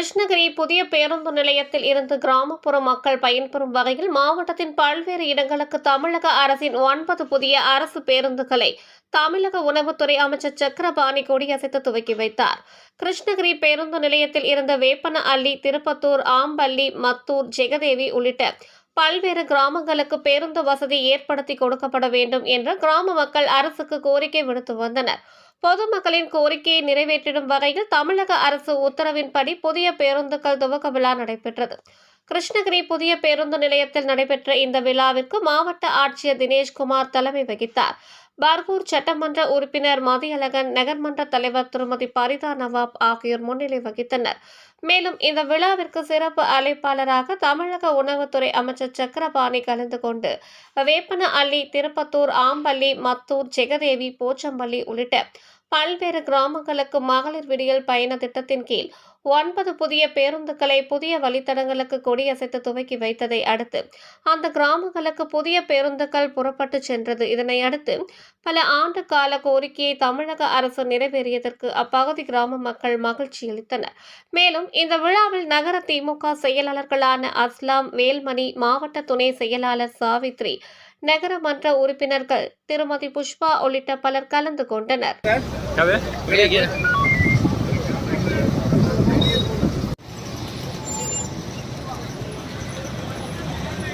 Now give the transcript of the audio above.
கிருஷ்ணகிரி புதிய பேருந்து நிலையத்தில் இருந்து கிராமப்புற மக்கள் பயன்பெறும் வகையில் மாவட்டத்தின் பல்வேறு இடங்களுக்கு தமிழக அரசின் ஒன்பது புதிய அரசு பேருந்துகளை தமிழக உணவுத்துறை அமைச்சர் சக்கரபாணி கொடியசைத்து துவக்கி வைத்தார். கிருஷ்ணகிரி பேருந்து நிலையத்தில் இருந்த வேப்பன அள்ளி திருப்பத்தூர் ஆம்பள்ளி மத்தூர் ஜெகதேவி உள்ளிட்ட பல்வேறு கிராமங்களுக்கு பேருந்து வசதி ஏற்படுத்தி கொடுக்கப்பட வேண்டும் என்று கிராம மக்கள் அரசுக்கு கோரிக்கை விடுத்து வந்தனர். பொதுமக்களின் கோரிக்கையை நிறைவேற்றிடும் வகையில் தமிழக அரசு உத்தரவின்படி புதிய பேருந்துகள் துவக்க விழா நடைபெற்றது. கிருஷ்ணகிரி புதிய பேருந்து நிலையத்தில் நடைபெற்ற இந்த விழாவிற்கு மாவட்ட ஆட்சியர் தினேஷ்குமார் தலைமை வகித்தார். பர்கூர் சட்டமன்ற உறுப்பினர் மதியழகன் நகர்மன்ற தலைவர் திருமதி பரிதா நவாப் ஆகியோர் முன்னிலை வகித்தனர். மேலும் இந்த விழாவிற்கு சிறப்பு அழைப்பாளராக தமிழக உணவுத்துறை அமைச்சர் சக்கரபாணி கலந்து கொண்டு வேப்பன அள்ளி திருப்பத்தூர் ஆம்பள்ளி மத்தூர் ஜெகதேவி போச்சம்பள்ளி உள்ளிட்ட பல்வேறு கிராமங்களுக்கு மகளிர் விடியல் பயண திட்டத்தின் கீழ் ஒன்பது புதிய பேருந்துகளை புதிய வழித்தடங்களுக்கு கொடியசைத்து துவக்கி வைத்ததை அடுத்து அந்த கிராமங்களுக்கு புதிய பேருந்துகள் புறப்பட்டு சென்றது. இதனை அடுத்து பல ஆண்டு கால கோரிக்கையை தமிழக அரசு நிறைவேறியதற்கு அப்பகுதி கிராம மக்கள் மகிழ்ச்சி அளித்தனர். மேலும் இந்த விழாவில் நகர திமுக செயலாளர்களான அஸ்லாம் வேல்மணி மாவட்ட துணை செயலாளர் சாவித்ரி நகரமன்ற உறுப்பினர்கள் திருமதி புஷ்பா உள்ளிட்ட பலர் கலந்து கொண்டனர். Tabii. Buraya gel.